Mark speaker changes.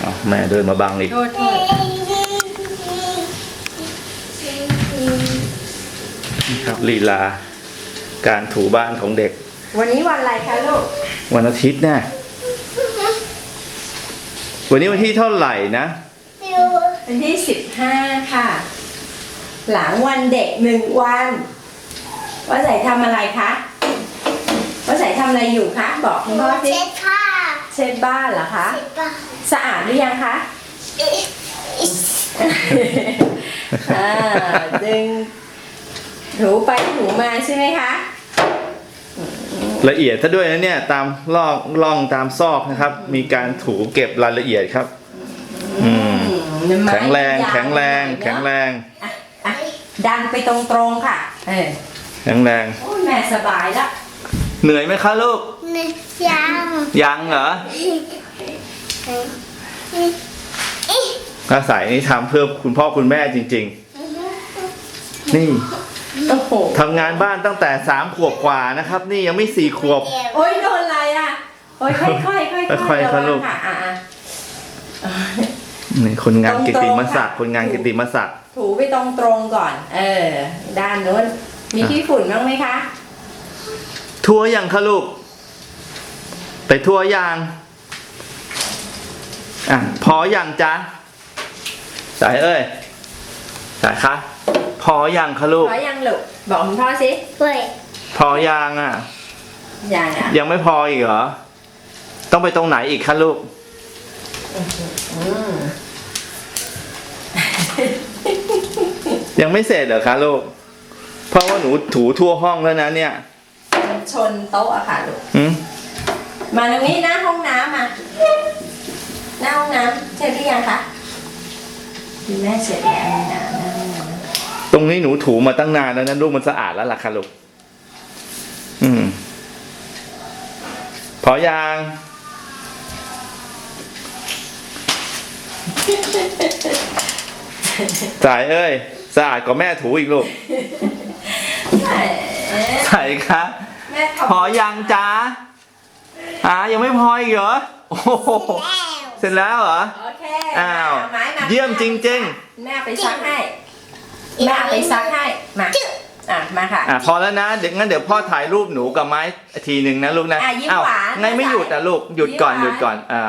Speaker 1: เอาแม่เดินมาบังอีก
Speaker 2: โทษโทษ
Speaker 1: ครับลีลา การถูบ้านของเด็ก
Speaker 2: วันนี้วันอะไรคะลูก
Speaker 1: วันอาทิตย์นะวันนี้วันที่เท่าไหร่นะ
Speaker 2: วันที่สิบห้าค่ะ หลังวันเด็กหนึ่งวันว่าใส่ทำอะไรคะว่าใส่ทำอะไรอยู่คะ บอกคุณพ่อสิ
Speaker 3: เช็ดผ้า
Speaker 2: เช็ดบ้านเหรอคะ
Speaker 3: เช็ดผ้า
Speaker 2: สะอาดหรือยังคะอ่าดึงถูไปถูมาใช่ไหมคะ
Speaker 1: ละเอียดซะด้วยนะเนี่ยตามลอกล่องตามซอกนะครับ มีการถูเก็บรายละเอียดครับ อืม
Speaker 2: อืมไม้
Speaker 1: แข็งแรง
Speaker 2: ยาว
Speaker 1: แข็งแรง
Speaker 2: หน่อยเนอะ
Speaker 1: แข็งแรง
Speaker 2: อะอะดันไปตรงๆค่ะ เออ
Speaker 1: แข็งแรง
Speaker 2: โอ้ยแม่สบายละ
Speaker 1: เหนื่อยไหมคะลูก
Speaker 3: ใน ยาง
Speaker 1: ยังเหรออาศัยนี่ทำเพื่อคุณพ่อคุณแม่จริง ๆ นี่
Speaker 2: โอ้โห
Speaker 1: ทำงานบ้านตั้งแต่สามขวบกว่านะครับ นี่ยังไม่สี่ขวบ
Speaker 2: โอ้ยโดนอะไรอะ โอ้ยค่อยๆค่อยๆค่อยๆ
Speaker 1: ค่อยๆ
Speaker 2: ระวัง
Speaker 1: ลูก
Speaker 2: ค่ะอะอะ
Speaker 1: นี่คนงาน
Speaker 2: ตรงๆ
Speaker 1: กิตติมศักดิ์
Speaker 2: ค่ะ
Speaker 1: คนงานกิตติมศักดิ์
Speaker 2: ถูไปตรงๆก่อน เออ ด้านนู้นมีขี้ฝุ่นบ้างไหมคะ
Speaker 1: ทัวร์ยังคะลูก ไปทัวร์ยังอะพอยังจ๊ะสายเอ้ยสายคะพอยังคะลูก
Speaker 2: ขอยังลูกบอกคุณพ่อสิ
Speaker 3: เว้ย
Speaker 1: พอยังอะ
Speaker 2: ยังอะ
Speaker 1: ยังไม่พออีกเหรอต้องไปตรงไหนอีกคะลูก
Speaker 2: อืม
Speaker 1: ยังไม่เสร็จเหรอคะลูกเพราะว่าหนูถูทั่วห้องแล้วนะเนี่ย
Speaker 2: มันชนโต๊ะอะค่ะลูก
Speaker 1: หื ม
Speaker 2: มาตรงนี้หน้าห้องน้ำมาหน้าห้องน้ำเสร็จหรือยังคะคุณแม่เสร็จแล้วนี่นะหน้าห้องน้ำ
Speaker 1: ตรงนี้หนูถูมาตั้งนานแล้วนะลูกมันสะอาดแล้วล่ะค่ะลูกอืม พอยังสายเอ้ย สะอาดกว่าแม่ถูอีกลูก
Speaker 2: แหม
Speaker 1: ใส่คะ
Speaker 2: แม่ทำ
Speaker 1: พอยังจ้า อ่ายังไม่พออีกเหรอโอ้โหเสร็จแล้วเหรอ
Speaker 2: โอเค
Speaker 1: อ้าว
Speaker 2: เไม้มา
Speaker 1: เยี่ยมจริง
Speaker 2: แม่เอาไปซักให้แม่เอาไปซักให้ มา อะ มาค่ะ
Speaker 1: อะพอแล้วนะเดี๋ยวงั้นเดี๋ยวพ่อถ่ายรูปหนูกับไม้ทีหนึ่งนะลูกนะ
Speaker 2: อะยิ้ม
Speaker 1: อ้าว
Speaker 2: หวาน
Speaker 1: ไงไม่หยุดอะลูกหยุดก่อน
Speaker 2: ยิ้มหวาน
Speaker 1: หยุดก่อนอ่า